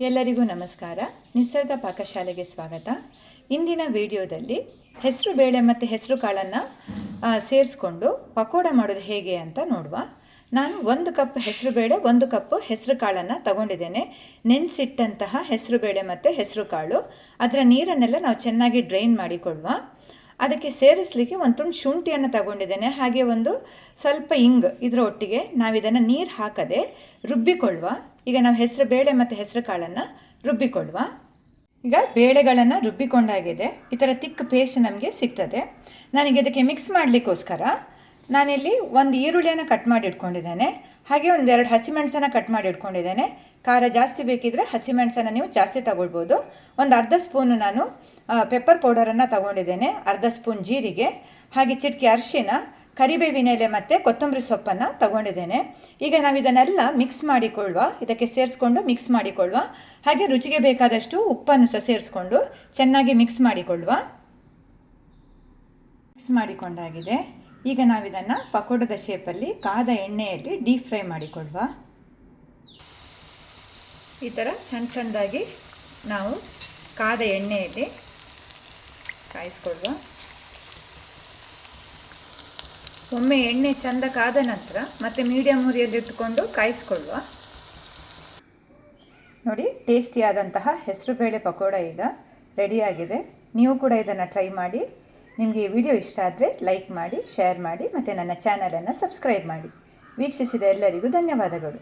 ಎಲ್ಲರಿಗೂ ನಮಸ್ಕಾರ. ನಿಸರ್ಗ ಪಾಕಶಾಲೆಗೆ ಸ್ವಾಗತ. ಇಂದಿನ ವಿಡಿಯೋದಲ್ಲಿ ಹೆಸರು ಬೇಳೆ ಮತ್ತು ಹೆಸರು ಕಾಳನ್ನು ಸೇರಿಸ್ಕೊಂಡು ಪಕೋಡ ಮಾಡೋದು ಹೇಗೆ ಅಂತ ನೋಡುವ. ನಾನು ಒಂದು ಕಪ್ ಹೆಸರು ಬೇಳೆ, ಒಂದು ಕಪ್ ಹೆಸರು ಕಾಳನ್ನು ತಗೊಂಡಿದ್ದೇನೆ. ನೆನೆಸಿಟ್ಟಂತಹ ಹೆಸರು ಬೇಳೆ ಮತ್ತು ಹೆಸರು ಕಾಳು. ಅದರ ನೀರನ್ನೆಲ್ಲ ನಾವು ಚೆನ್ನಾಗಿ ಡ್ರೈನ್ ಮಾಡಿಕೊಳ್ಳುವ. ಅದಕ್ಕೆ ಸೇರಿಸಲಿಕ್ಕೆ ಒಂದು ತುಂಡು ಶುಂಠಿಯನ್ನು ತಗೊಂಡಿದ್ದೇನೆ. ಹಾಗೆ ಒಂದು ಸ್ವಲ್ಪ ಇಂಗ್ ಇದರ ಒಟ್ಟಿಗೆ ನಾವು ಇದನ್ನು ನೀರು ಹಾಕದೆ ರುಬ್ಬಿಕೊಳ್ಳುವ. ಈಗ ನಾವು ಹೆಸರು ಬೇಳೆ ಮತ್ತು ಹೆಸರು ಕಾಳನ್ನು ರುಬ್ಬಿಕೊಳ್ಳುವ. ಈಗ ಬೇಳೆಗಳನ್ನು ರುಬ್ಬಿಕೊಂಡಾಗಿದೆ. ಈ ಥರ ತಿಕ್ಕ ಪೇಸ್ಟ್ ನಮಗೆ ಸಿಗ್ತದೆ. ನನಗೆ ಇದಕ್ಕೆ ಮಿಕ್ಸ್ ಮಾಡಲಿಕ್ಕೋಸ್ಕರ ನಾನಿಲ್ಲಿ ಒಂದು ಈರುಳ್ಳಿಯನ್ನು ಕಟ್ ಮಾಡಿ ಇಟ್ಕೊಂಡಿದ್ದೇನೆ. ಹಾಗೆ ಒಂದೆರಡು ಹಸಿಮೆಣಸನ್ನು ಕಟ್ ಮಾಡಿ ಇಟ್ಕೊಂಡಿದ್ದೇನೆ. ಖಾರ ಜಾಸ್ತಿ ಬೇಕಿದ್ರೆ ಹಸಿಮೆಣಸನ್ನು ನೀವು ಜಾಸ್ತಿ ತಗೊಳ್ಬೋದು. ಒಂದು ಅರ್ಧ ಸ್ಪೂನು ನಾನು ಪೆಪ್ಪರ್ ಪೌಡರನ್ನು ತಗೊಂಡಿದ್ದೇನೆ. ಅರ್ಧ ಸ್ಪೂನ್ ಜೀರಿಗೆ, ಹಾಗೆ ಚಿಟಿಕೆ ಅರಿಶಿನ, ಕರಿಬೇವಿನ ಎಲೆ ಮತ್ತು ಕೊತ್ತಂಬರಿ ಸೊಪ್ಪನ್ನು ತಗೊಂಡಿದ್ದೇನೆ. ಈಗ ನಾವು ಇದನ್ನೆಲ್ಲ ಮಿಕ್ಸ್ ಮಾಡಿಕೊಳ್ಳುವ, ಇದಕ್ಕೆ ಸೇರಿಸ್ಕೊಂಡು ಮಿಕ್ಸ್ ಮಾಡಿಕೊಳ್ಳುವ. ಹಾಗೆ ರುಚಿಗೆ ಬೇಕಾದಷ್ಟು ಉಪ್ಪನ್ನು ಸಹ ಸೇರಿಸ್ಕೊಂಡು ಚೆನ್ನಾಗಿ ಮಿಕ್ಸ್ ಮಾಡಿಕೊಳ್ಳುವ. ಮಿಕ್ಸ್ ಮಾಡಿಕೊಂಡಾಗಿದೆ. ಈಗ ನಾವಿದನ್ನು ಪಕೋಡದ ಶೇಪಲ್ಲಿ ಕಾದ ಎಣ್ಣೆಯಲ್ಲಿ ಡೀಪ್ ಫ್ರೈ ಮಾಡಿಕೊಡುವ. ಈ ಥರ ಸಣ್ಣ ಸಣ್ಣದಾಗಿ ನಾವು ಕಾದ ಎಣ್ಣೆಯಲ್ಲಿ ಕಾಯಿಸ್ಕೊಳ್ಳುವ ಒಮ್ಮೆ ಎಣ್ಣೆ ಚೆಂದ ಕಾದ ನಂತರ ಮತ್ತೆ ಮೀಡಿಯಮ್ ಉರಿಯಲ್ಲಿ ಇಟ್ಟುಕೊಂಡು ಕಾಯಿಸ್ಕೊಳ್ಳುವ ನೋಡಿ ಟೇಸ್ಟಿಯಾದಂತಹ ಹೆಸರುಬೇಳೆ ಪಕೋಡ ಈಗ ರೆಡಿಯಾಗಿದೆ ನೀವು ಕೂಡ ಇದನ್ನು ಟ್ರೈ ಮಾಡಿ. ನಿಮಗೆ ಈ ವಿಡಿಯೋ ಇಷ್ಟ ಆದರೆ ಲೈಕ್ ಮಾಡಿ ಶೇರ್ ಮಾಡಿ ಮತ್ತು ನನ್ನ ಚಾನಲನ್ನು ಸಬ್ಸ್ಕ್ರೈಬ್ ಮಾಡಿ. ವೀಕ್ಷಿಸಿದ ಎಲ್ಲರಿಗೂ ಧನ್ಯವಾದಗಳು.